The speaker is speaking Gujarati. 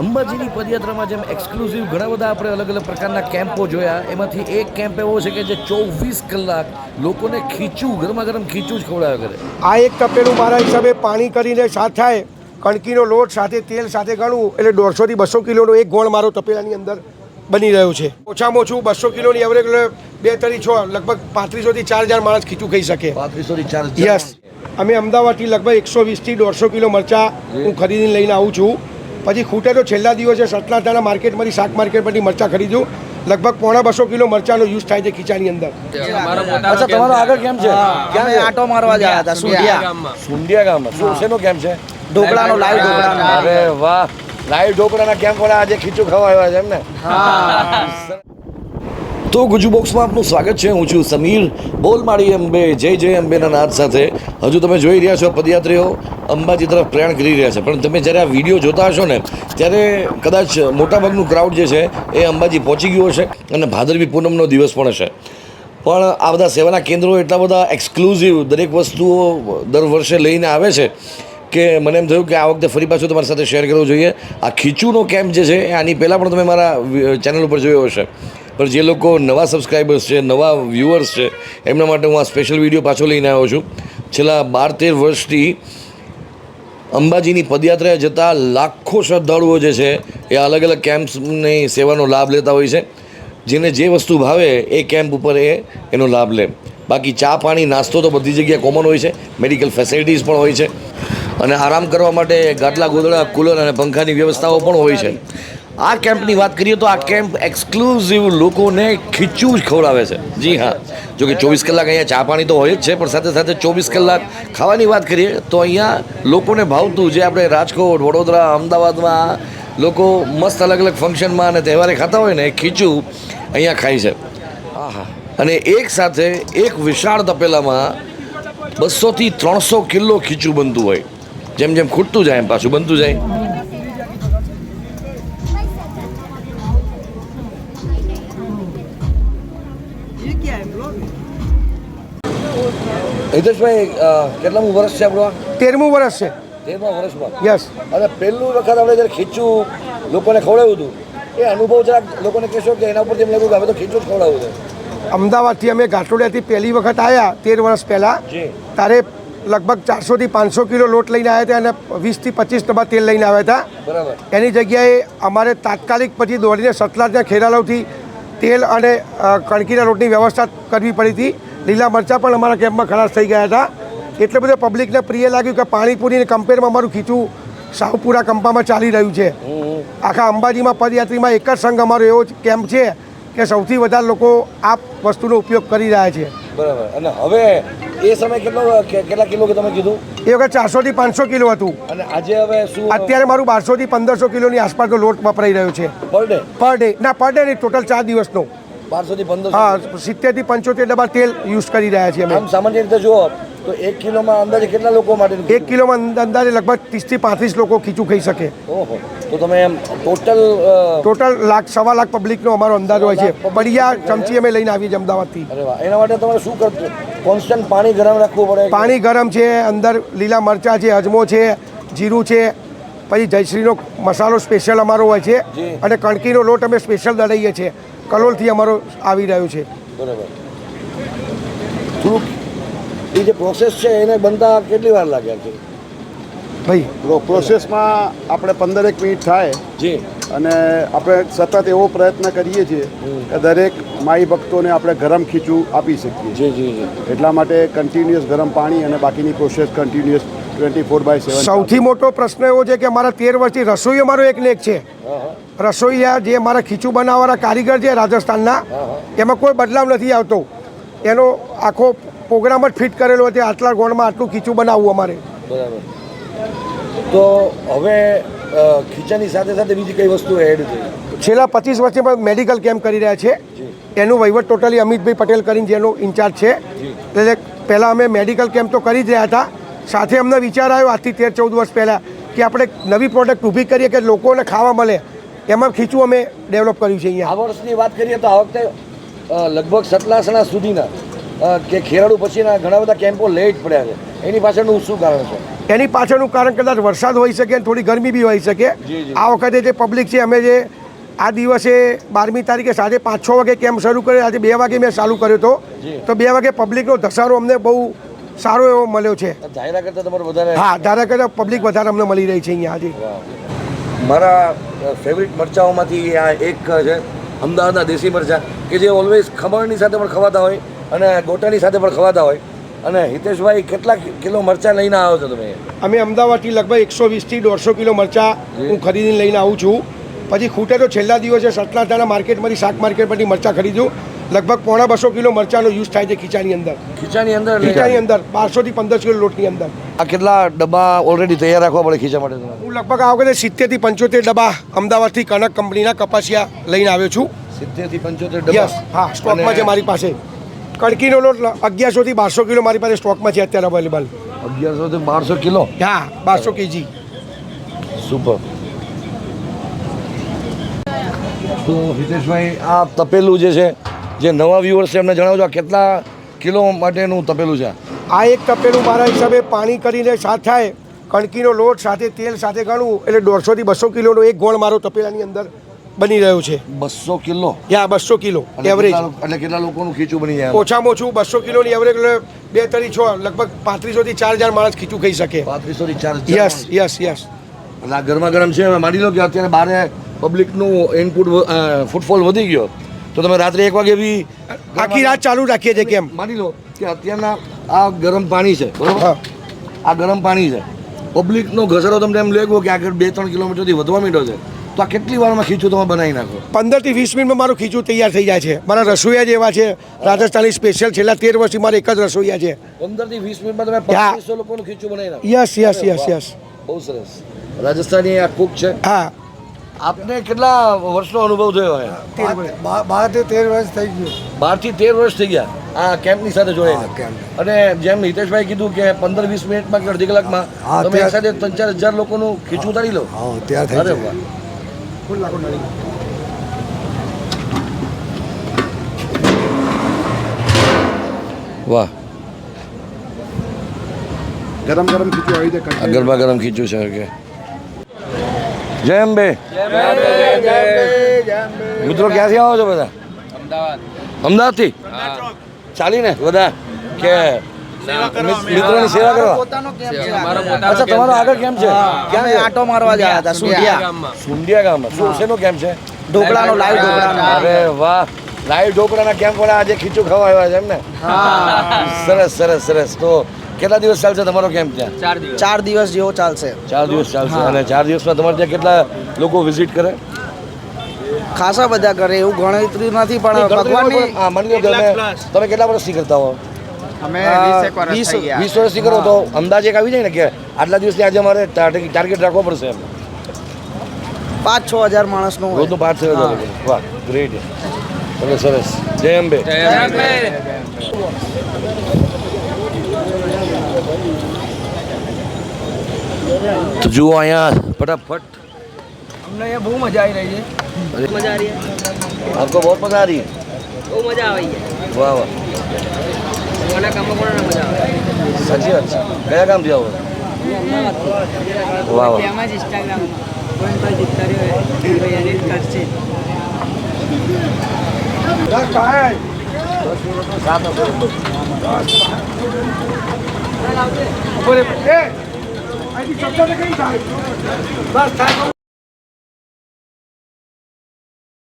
અંબાજીની પદયાત્રામાં જેમ એક્સક્લુઝિવ ઘણા બધા આપણે અલગ અલગ પ્રકારના કેમ્પો જોયા. એમાંથી એક કેમ્પ એવો છે કે જે ચોવીસ કલાક લોકોને ખીચું ગરમા ગરમ ખીચું જ ખવડાવ્યા કરે. આ એક તપેલું મારા હિસાબે પાણી કરીને સાથ થાય કણકીનો લોટ સાથે તેલ સાથે ગણું એટલે દોઢસોથી બસો કિલોનો એક ગોળ મારો તપેલાની અંદર બની રહ્યો છે. ઓછામાં ઓછું બસો કિલોની એવરેજ બે તરી છ લગભગ પાંત્રીસોથી ચાર હજાર માણસ ખીચું ખાઈ શકે. પાંત્રીસોથી ચાર યસ અમે અમદાવાદથી લગભગ એકસો વીસથી દોઢસો કિલો મરચાં હું ખરીદીને લઈને આવું છું. પછી ખૂટે તો છેલ્લા દિવસે સતલાટાના માર્કેટમાંથી શાક માર્કેટમાંથી મરચાં ખરીદ્યું લગભગ પોણા બસો કિલો મરચાંનો યુઝ થાય છે ખીચાની અંદર. અચ્છા તમારો આગળ કેમ છે? ક્યાં આટો મારવા ગયા હતા સુંડિયા સુંડિયા ગામમાં. શું શેનો કેમ છે? ઢોકળાનો લાઈવ ઢોકળાનો અરે વાહ. લાઈવ ઢોકળાના કેમ્પ વાળા આજે ખીચું ખાવા આવ્યા છે એમને? તો ગુજુ બોક્સમાં આપનું સ્વાગત છે. હું છું સમીર બોલ માળી અંબે. જય જય અંબેના નાદ સાથે. હજુ તમે જોઈ રહ્યા છો પદયાત્રીઓ અંબાજી તરફ પ્રયાણ કરી રહ્યા છે. પણ તમે જ્યારે આ વીડિયો જોતા હશો ને, ત્યારે કદાચ મોટાભાગનું ક્રાઉડ જે છે એ અંબાજી પહોંચી ગયું હશે અને ભાદરવી પૂનમનો દિવસ પણ હશે. પણ આ બધા સેવાના કેન્દ્રો એટલા બધા એક્સક્લુઝિવ દરેક વસ્તુઓ દર વર્ષે લઈને આવે છે કે મને એમ થયું કે આ વખતે ફરી પાછું તમારી સાથે શેર કરવું જોઈએ. આ ખીચુનો કેમ્પ જે છે એ આની પહેલાં પણ તમે મારા ચેનલ ઉપર જોયો હશે. પણ જે લોકો નવા સબસ્ક્રાઈબર્સ છે, નવા વ્યૂઅર્સ છે, એમના માટે હું આ સ્પેશિયલ વીડિયો પાછો લઈને આવ્યો છું. છેલ્લા બાર તેર વર્ષથી અંબાજીની પદયાત્રાએ જતા લાખો શ્રદ્ધાળુઓ જે છે, એ અલગ અલગ કેમ્પ્સની સેવાનો લાભ લેતા હોય છે. જેને જે વસ્તુ ભાવે એ કેમ્પ ઉપર એ એનો લાભ લે. બાકી ચા પાણી, નાસ્તો તો બધી જગ્યાએ કોમન હોય છે. મેડિકલ ફેસિલિટીઝ પણ હોય છે. અને આરામ કરવા માટે ગાટલા, ગોદડા, કુલર અને પંખાની વ્યવસ્થાઓ પણ હોય છે. આ કેમ્પની વાત કરીએ તો આ કેમ્પ એક્સક્લુઝિવ લોકોને ખીચું જ ખવડાવે છે. જી હા. જો કે ચોવીસ કલાક અહીંયા ચા પાણી તો હોય જ છે પણ સાથે સાથે ચોવીસ કલાક ખાવાની વાત કરીએ તો અહીંયા લોકોને ભાવતું જે આપણે રાજકોટ વડોદરા અમદાવાદમાં લોકો મસ્ત અલગ અલગ ફંક્શનમાં અને તહેવારે ખાતા હોય ને ખીચું અહીંયા ખાય છે. આહા. અને એક સાથે એક વિશાળ તપેલામાં બસોથી ત્રણસો કિલો ખીચું બનતું હોય. જેમ જેમ ખૂટતું જાય એમ પાછું બનતું જાય. હિતેશભાઈ કેટલામું વર્ષ છે આપણું તેરમું વર્ષ છે. તેરમા વર્ષમાં યસ અને પહેલું વખત આપણે જ્યારે ખીચું લોકોને ખવડાવ્યું હતું એ અનુભવ જરાક લોકોને કહેશો કે એના પરથી એમ લાગ્યું કે હવે તો ખીચું જ ખવડાવ્યું છે. અમદાવાદથી અમે ઘાટોડિયાથી પહેલી વખત આવ્યા તેર વર્ષ પહેલાં. ત્યારે લગભગ ચારસોથી પાંચસો કિલો લોટ લઈને આવ્યા હતા અને વીસથી પચીસ ડબ્બા તેલ લઈને આવ્યા હતા. બરાબર. એની જગ્યાએ અમારે તાત્કાલિક પછી દોડીને સતલાજના ખેરાલાવથી તેલ અને કણકીના લોટની વ્યવસ્થા કરવી પડી હતી. લીલા મરચાં પણ અમારા કેમ્પમાં ખલાસ થઈ ગયા હતા. એટલે બધું પબ્લિકને પ્રિય લાગ્યું કે પાણીપુરીને કમ્પેરમાં અમારું ખીચું સાવપુરા કંપામાં ચાલી રહ્યું છે. આખા અંબાજીમાં પદયાત્રીમાં એક જ સંઘ અમારો એવો કેમ્પ છે કે સૌથી વધારે લોકો આ વસ્તુનો ઉપયોગ કરી રહ્યા છે. બરાબર. અને હવે એ સમય કેટલો કેટલા કિલો કે તમે કીધું? એ વખત ચારસોથી પાંચસો કિલો હતું. અને આજે હવે શું અત્યારે મારું બારસોથી પંદરસો કિલોની આસપાસનો લોટ વપરાઈ રહ્યો છે. પર ડે પર ડે ના પર ડે નહીં ટોટલ ચાર દિવસનો. બારસો થી પંદરસો. હા સિત્તેરથી પંચોતેર ડબ્બા તેલ યુઝ કરી રહ્યા છીએ અમે. આમ સામાન્ય રીતે જુઓ તો એક કિલોમાં અંદાજે કેટલા લોકો માટે એક કિલોમાં અંદ- અંદાજે લગભગ ત્રીસથી પાંત્રીસ લોકો ખીચું ખાઈ શકે. ઓહો તો તમે એમ ટોટલ ટોટલ લાખ સવા લાખ પબ્લિકનો અમારો અંદાજ હોય છે. બઢિયા ચમચી અમે લઈને આવીએ છીએ અમદાવાદથી. એના માટે તમારે શું કરતું કોન્સ્ટન્ટ પાણી ગરમ રાખવું પડે પાણી ગરમ છે અંદર લીલા મરચાં છે અજમો છે જીરું છે પછી જયશ્રીનો મસાલો સ્પેશિયલ અમારો હોય છે અને કણકીનો લોટ અમે સ્પેશિયલ દળાઈએ છીએ. કલોલથી અમારો આવી રહ્યો છે. બરાબર. થોડુંક એ જે પ્રોસેસ છે એને બનતા કેટલી વાર લાગે છે? ભાઈ. પ્રોસેસમાં આપણે પંદરેક મિનિટ થાય જી. અને આપણે સતત એવો પ્રયત્ન કરીએ છીએ કે દરેક માઈ ભક્તોને આપણે ગરમ ખીચું આપી શકીએ. જી જી જી. એટલા માટે કન્ટિન્યુઅસ ગરમ પાણી અને બાકીની process continuous twenty four by seven સૌથી મોટો પ્રશ્ન એવો છે કે અમારા તેર વર્ષથી રસોઈ અમારો એક ને એક છે. રસોઈયા જે અમારા ખીચું બનાવવાના કારીગર છે રાજસ્થાનના એમાં કોઈ બદલાવ નથી આવતો. એનો આખો પ્રોગ્રામ જ ફિટ કરેલો છે આટલા ગોળમાં આટલું ખીચું બનાવવું અમારે. બરાબર. તો હવે ખીચાની સાથે સાથે બીજી કઈ વસ્તુ એડ થઈ? છેલ્લા પચીસ વર્ષથી પણ મેડિકલ કેમ્પ કરી રહ્યા છે. એનું વહીવટ ટોટલી અમિતભાઈ પટેલ કરીને જેનો ઇન્ચાર્જ છે. એટલે પહેલાં અમે મેડિકલ કેમ્પ તો કરી જ રહ્યા હતા. સાથે અમને વિચાર આવ્યો આજથી તેર ચૌદ વર્ષ પહેલાં કે આપણે નવી પ્રોડક્ટ ઊભી કરીએ કે લોકોને ખાવા મળે એમાં ખીચું અમે ડેવલપ કર્યું છે અહીંયા. આ વર્ષની વાત કરીએ તો આ વખતે લગભગ સતલાસણા સુધીના કે ખેરાડુ પછીના ઘણા બધા કેમ્પો લેટ પડ્યા છે. એની પાછળનું શું કારણ છે? એની પાછળનું કારણ કદાચ વરસાદ હોઈ શકે અને થોડી ગરમી બી હોઈ શકે. આ વખતે જે પબ્લિક છે અમે જે આ દિવસે બારમી તારીખે સાંજે પાંચ છ વાગે કેમ્પ શરૂ કર્યો. આજે બે વાગે મેં ચાલુ કર્યો હતો. તો બે વાગે પબ્લિકનો ધસારો અમને બહુ સારો એવો મળ્યો છે. ધાયરા કરતાં તમારે વધારે હા ધારા કરતાં પબ્લિક વધારે અમને મળી રહી છે અહીંયા આજે. મારા ફેવરિટ મરચાઓમાંથી આ એક છે અમદાવાદના દેશી મરચા કે જે ઓલવેઝ ખમણની સાથે પણ ખવાતા હોય અને ગોટાની સાથે પણ ખવાતા હોય. અને હિતેશભાઈ કેટલા કિલો મરચાં લઈને આવ્યો છો તમે? અમે અમદાવાદથી લગભગ એકસો વીસથી દોઢસો કિલો મરચાં હું ખરીદીને લઈને આવું છું. પછી ખૂટે તો છેલ્લા દિવસે સટલાચાના માર્કેટમાંથી શાક માર્કેટમાંથી મરચાં ખરીદ્યું. લગભગ પોણા બસો કિલો મરચાંનો યુઝ થાય છે ખીચાની અંદર. ખીચાની અંદર ખીચાની. અંદર બારસોથી પંદર કિલો લોટની અંદર. આ કેટલા ડબ્બા ઓલરેડી તૈયાર રાખવા પડે ખીચા માટે હું લગભગ આ વખતે સિત્તેરથી પંચોતેર ડબ્બા અમદાવાદથી કનક કંપનીના કપાસિયા લઈને આવ્યો છું. સિત્તેરથી પંચોતેર ડબ્બા? હા સ્ટોકમાં છે મારી પાસે. કણકીનો લોટ અગિયારસોથી બારસો કિલો મારી પાસે સ્ટોકમાં છે અત્યારે અવેલેબલ અગિયારસો થી બારસો કિલો? હા બારસો કેજી. સુપર તો હિતેશભાઈ આ તપેલું જે છે જે નવા વ્યુઅર્સ છે એમને જણાવજો કેટલા કિલો માટેનું તપેલું છે આ? એક તપેલું મારા હિસાબે પાણી કરીને સાથ થાય કણકીનો લોટ સાથે તેલ સાથે ગણવું એટલે દોઢસોથી બસો કિલોનો એક ગોળ મારો તપેલાની અંદર બની રહ્યો છે. બસો કિલો? યા બસો કિલો એવરેજ એટલે કેટલા લોકોનું ખીચું બની જાય ઓછામાં ઓછું બસો કિલોની એવરેજ બે તરી છ લગભગ પાંત્રીસોથી ચાર હજાર માણસ ખીચું ખાઈ શકે. પાંત્રીસો થી ચાર યસ યસ યસ. એટલે આ ગરમા ગરમ છે માની લો કે અત્યારે બારે પબ્લિકનું ઇનપુટ ફૂટફોલ વધી ગયો. તો તમે રાત્રે એક વાગે બી આખી રાત ચાલુ રાખીએ છીએ કેમ? માની લો કે અત્યારના આ ગરમ પાણી છે બરોબર? આ ગરમ પાણી છે. પબ્લિકનો ઘસારો તમને એમ લેગો કે આગળ બે ત્રણ કિલોમીટરથી વધવા માંડ્યો છે. તો આ કેટલી વારમાં ખીચું તમે બનાવી નાખો? પંદરથી વીસ મિનિટમાં મારું ખીચું તૈયાર થઈ જાય છે. મારા રસોઈયા જેવા છે. રાજસ્થાની સ્પેશિયલ છેલ્લા તેર વર્ષથી મારે એક જ રસોઈયા છે. પંદરથી વીસ મિનિટમાં તમે યા. લોકોનું ખીચું બનાવી નાખો. યસ યસ યસ યસ બહુ સરસ. રાજસ્થાની આ કુક છે. હા. આપને કેટલા વર્ષનો અનુભવ થયો હોય બારથી તેર વર્ષ થઈ ગયું. બારથી તેર વર્ષ થઈ ગયા આ કેમ્પની સાથે જોડાઈને? અને જેમ હિતેશભાઈ કીધું કે પંદર વીસ મિનિટમાં કે અડધી કલાકમાં તમે એક સાથે ત્રણ ચાર હજાર લોકોનું ખીચું ઉતારી લો. અરે વાહ. વાહ. ગરમ ગરમ ખીચું આવી જાય આ ગરમ ખીચું છે કે જય અંબે. મિત્રો ક્યાંથી આવો છો બધા? અમદાવાદથી? ચાલીને બધા કે મિત્રોની સેવા કરવા? અચ્છા તમારો આગળ કેમ છે? ક્યાં આટો મારવા ગયા હતા સુંઢિયા સુંડિયા ગામમાં. શું શેનો કેમ છે? ઢોકળાનો લાઈવ ઢોકળાનો. અરે વાહ. લાઈવ ઢોકળાના કેમ્પ વાળા આજે ખીચું ખાવા આવ્યા છે એમ ને સરસ સરસ સરસ. તો કેટલા દિવસ ચાલશે તમારો કેમ્પ ત્યાં? ચાર દિવસ. જેવો ચાલશે. ચાર દિવસ ચાલશે. અને ચાર દિવસમાં તમારે ત્યાં કેટલા લોકો વિઝિટ કરે? ખાસા બધા કરે એવું ગણતરી નથી પણ ભગવાનની હા માની લો તમે તમે કેટલા વર્ષથી કરતા હો? અમે વીસ વર્ષથી કરો તો અંદાજ એક આવી જાય ને કે આટલા દિવસથી આજે અમારે ટાર્ગેટ રાખવો પડશે એમ. પાંચ છ હજાર માણસનો હોય. રોજનું પાંચ છ હજાર વાહ ગ્રેટ સરસ. જય અંબે. તો જુઓ અહીંયા ફટાફટ हमने ये बहुत मजा आई रही है मजा आ रही है आपको बहुत मजा आ रही है બહુ મજા આવી છે વાહ વાહ મને કામમાં પણ મજા આવે સાચી વાત છે કયા કામ થયા હોય વાહ વાહ તેમાં જ ઇન્સ્ટાગ્રામમાં કોઈ કોઈ જીતતા રહ્યો હોય ભાઈ એડિટ કરશે બસ થાય